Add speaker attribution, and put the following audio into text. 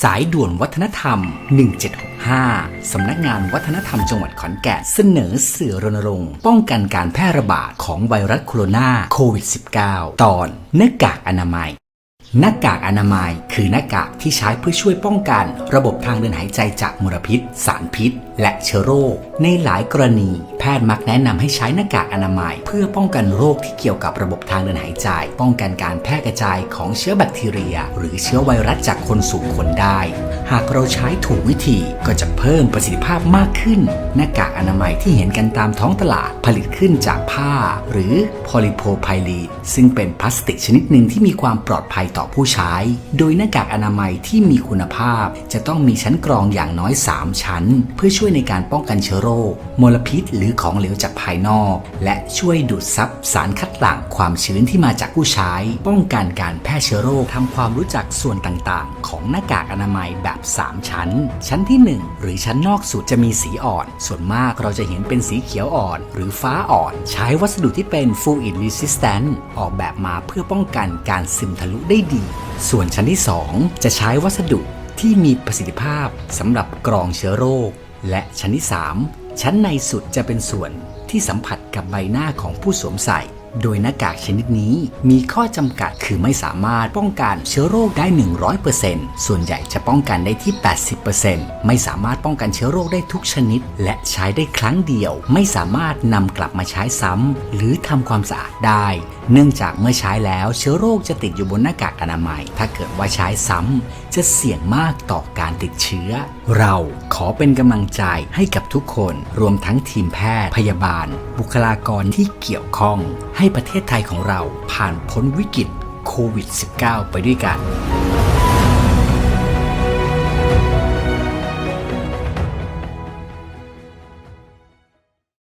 Speaker 1: สายด่วนวัฒนธรรม 1765 สำนักงานวัฒนธรรมจังหวัดขอนแก่นเสนอสื่อรณรงค์ ป้องกันการแพร่ระบาดของไวรัสโคโรนาโควิด -19 ตอนหน้ากากอนามัย หน้ากากอนามัยคือหน้ากากที่ใช้เพื่อช่วยป้องกันระบบทางเดินหายใจจากมลพิษ สารพิษ และเชื้อโรค ในหลายกรณี แพทย์มักแนะนำให้ใช้หน้ากากอนามัย เพื่อป้องกันโรคที่เกี่ยวกับระบบทางเดินหายใจ ป้องกันการแพร่กระจายของเชื้อแบคทีเรีย หรือเชื้อไวรัสจากคนสู่คนได้ หากเราใช้ถูกวิธีก็จะเพิ่มประสิทธิภาพมากขึ้น หน้ากากอนามัยที่เห็นกันตามท้องตลาดผลิตขึ้นจากผ้า หรือโพลิโพไพลีนซึ่งเป็นพลาสติกชนิดหนึ่งที่มีความปลอดภัยต่อผู้ใช้ โดยหน้ากากอนามัยที่มีคุณภาพ จะต้องมีชั้นกรองอย่างน้อย 3 ชั้น เพื่อช่วยในการป้องกันเชื้อโรคมลพิษหรือของเหลวจากภายนอก และช่วยดูดซับสารคัดหลั่งความชื้นที่มาจากผู้ใช้ ป้องกันการแพร่เชื้อโรคทำความรู้จักส่วนต่างๆ ของหน้ากากอนามัยแบบ 3 ชั้น ชั้นที่ 1 หรือชั้นนอกสุดจะมีสีอ่อน ส่วนมากเราจะเห็นเป็นสีเขียวอ่อน หรือฟ้าอ่อน ใช้วัสดุที่เป็น fluid resistant ออกแบบมาเพื่อป้องกันการซึมทะลุได้ดี ส่วนชั้นที่ 2 จะใช้วัสดุที่มีประสิทธิภาพสำหรับกรองเชื้อโรค และชั้นที่ 3 ชั้นในสุดจะเป็นส่วนที่สัมผัสกับใบหน้าของผู้สวมใส่ โดยหน้ากากชนิดนี้มีข้อจำกัดคือไม่สามารถป้องกันเชื้อโรคได้ 100%ส่วนใหญ่จะป้องกันได้ที่ 80%ไม่สามารถป้องกันเชื้อโรคได้ทุกชนิด และใช้ได้ครั้งเดียว ไม่สามารถนำกลับมาใช้ซ้ำหรือทำความสะอาดได้ เนื่องจากเมื่อใช้แล้วเชื้อโรคจะติดอยู่บนหน้ากากอนามัย ถ้าเกิดว่าใช้ซ้ำจะเสี่ยงมากต่อการติดเชื้อ เราขอเป็นกำลังใจให้กับทุกคน รวมทั้งทีมแพทย์ พยาบาล บุคลากรที่เกี่ยวข้องให้ประเทศไทยของเราผ่านพ้นวิกฤตโควิด -19 ไปด้วยกัน